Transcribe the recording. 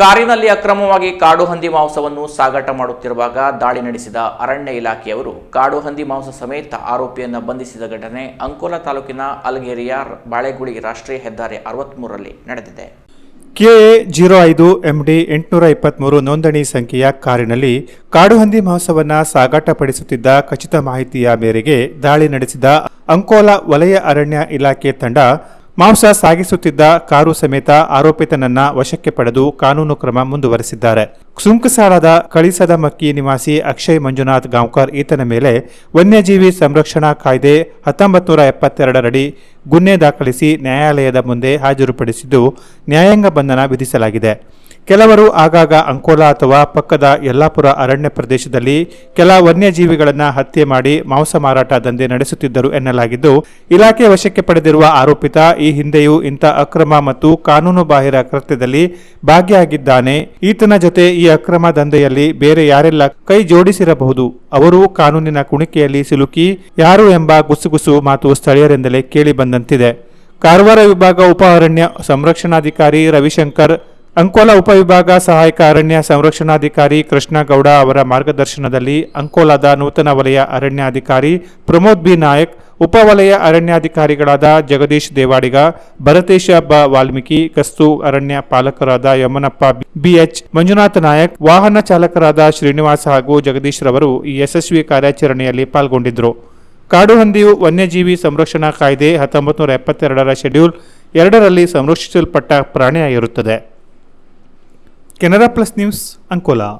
ಕಾರಿನಲ್ಲಿ ಅಕ್ರಮವಾಗಿ ಕಾಡು ಹಂದಿ ಮಾಂಸವನ್ನು ಸಾಗಾಟ ಮಾಡುತ್ತಿರುವಾಗ ದಾಳಿ ನಡೆಸಿದ ಅರಣ್ಯ ಇಲಾಖೆಯವರು ಕಾಡು ಹಂದಿ ಮಾಂಸ ಸಮೇತ ಆರೋಪಿಯನ್ನು ಬಂಧಿಸಿದ ಘಟನೆ ಅಂಕೋಲಾ ತಾಲೂಕಿನ ಅಲ್ಗೇರಿಯ ಬಾಳೆಗುಳಿ ರಾಷ್ಟ್ರೀಯ ಹೆದ್ದಾರಿ ಅರವತ್ಮೂರರಲ್ಲಿ ನಡೆದಿದೆ. ಕೆಎ ಜೀರೋ ಐದು ಎಂಡಿ ಎಂಟುನೂರ ಇಪ್ಪತ್ತ್ಮೂರು ನೋಂದಣಿ ಸಂಖ್ಯೆಯ ಕಾರಿನಲ್ಲಿ ಕಾಡುಹಂದಿ ಮಾಂಸವನ್ನು ಸಾಗಾಟಪಡಿಸುತ್ತಿದ್ದ ಖಚಿತ ಮಾಹಿತಿಯ ಮೇರೆಗೆ ದಾಳಿ ನಡೆಸಿದ ಅಂಕೋಲಾ ವಲಯ ಅರಣ್ಯ ಇಲಾಖೆ ತಂಡ ಮಾಂಸ ಸಾಗಿಸುತ್ತಿದ್ದ ಕಾರು ಸಮೇತ ಆರೋಪಿತನನ್ನ ವಶಕ್ಕೆ ಪಡೆದು ಕಾನೂನು ಕ್ರಮ ಮುಂದುವರೆಸಿದ್ದಾರೆ. ಸುಂಕಸಾಲದ ಕಳಿಸದ ಮಕ್ಕಿ ನಿವಾಸಿ ಅಕ್ಷಯ್ ಮಂಜುನಾಥ್ ಗಾಂವ್ಕರ್ ಈತನ ಮೇಲೆ ವನ್ಯಜೀವಿ ಸಂರಕ್ಷಣಾ ಕಾಯ್ದೆ ಹತ್ತೊಂಬತ್ತು ನೂರ ಎಪ್ಪತ್ತೆರಡರಡಿ ಗುನ್ನೆ ದಾಖಲಿಸಿ ನ್ಯಾಯಾಲಯದ ಮುಂದೆ ಹಾಜರುಪಡಿಸಿದ್ದು ನ್ಯಾಯಾಂಗ ಬಂಧನ ವಿಧಿಸಲಾಗಿದೆ. ಕೆಲವರು ಆಗಾಗ ಅಂಕೋಲಾ ಅಥವಾ ಪಕ್ಕದ ಯಲ್ಲಾಪುರ ಅರಣ್ಯ ಪ್ರದೇಶದಲ್ಲಿ ಕೆಲ ವನ್ಯಜೀವಿಗಳನ್ನು ಹತ್ಯೆ ಮಾಡಿ ಮಾಂಸ ಮಾರಾಟ ದಂಧೆ ನಡೆಸುತ್ತಿದ್ದರು ಎನ್ನಲಾಗಿದ್ದು, ಇಲಾಖೆ ವಶಕ್ಕೆ ಪಡೆದಿರುವ ಆರೋಪಿತ ಈ ಹಿಂದೆಯೂ ಇಂಥ ಅಕ್ರಮ ಮತ್ತು ಕಾನೂನುಬಾಹಿರ ಕೃತ್ಯದಲ್ಲಿ ಭಾಗಿಯಾಗಿದ್ದಾನೆ. ಈತನ ಜೊತೆ ಈ ಅಕ್ರಮ ದಂಧೆಯಲ್ಲಿ ಬೇರೆ ಯಾರೆಲ್ಲ ಕೈ ಜೋಡಿಸಿರಬಹುದು, ಅವರು ಕಾನೂನಿನ ಕುಣಿಕೆಯಲ್ಲಿ ಸಿಲುಕಿ ಯಾರು ಎಂಬ ಗುಸುಗುಸು ಮಾತು ಸ್ಥಳೀಯರಿಂದಲೇ ಕೇಳಿ ಬಂದಂತಿದೆ. ಕಾರವಾರ ವಿಭಾಗ ಉಪ ಅರಣ್ಯ ಸಂರಕ್ಷಣಾಧಿಕಾರಿ ರವಿಶಂಕರ್, ಅಂಕೋಲಾ ಉಪವಿಭಾಗ ಸಹಾಯಕ ಅರಣ್ಯ ಸಂರಕ್ಷಣಾಧಿಕಾರಿ ಕೃಷ್ಣಗೌಡ ಅವರ ಮಾರ್ಗದರ್ಶನದಲ್ಲಿ ಅಂಕೋಲಾದ ನೂತನ ವಲಯ ಅರಣ್ಯಾಧಿಕಾರಿ ಪ್ರಮೋದ್ ಬಿ ನಾಯಕ್ ಉಪವಲಯ ಅರಣ್ಯಾಧಿಕಾರಿಗಳಾದ ಜಗದೀಶ್ ದೇವಾಡಿಗ, ಭರತೇಶ ಬ ವಾಲ್ಮೀಕಿ, ಕಸ್ತು ಅರಣ್ಯ ಪಾಲಕರಾದ ಯಮನಪ್ಪ ಬಿಎಚ್ ಮಂಜುನಾಥ ನಾಯಕ್, ವಾಹನ ಚಾಲಕರಾದ ಶ್ರೀನಿವಾಸ ಹಾಗೂ ಜಗದೀಶ್ ರವರು ಈ ಯಶಸ್ವಿ ಕಾರ್ಯಾಚರಣೆಯಲ್ಲಿ ಪಾಲ್ಗೊಂಡಿದ್ದರು. ಕಾಡುಹಂದಿಯು ವನ್ಯಜೀವಿ ಸಂರಕ್ಷಣಾ ಕಾಯ್ದೆ ಹತ್ತೊಂಬತ್ತು ನೂರ ಎಪ್ಪತ್ತೆರಡರ ಶೆಡ್ಯೂಲ್ ಎರಡರಲ್ಲಿ ಸಂರಕ್ಷಿಸಲ್ಪಟ್ಟ ಪ್ರಾಣಿಯಾಗಿರುತ್ತದೆ. Canara plus news Ankola.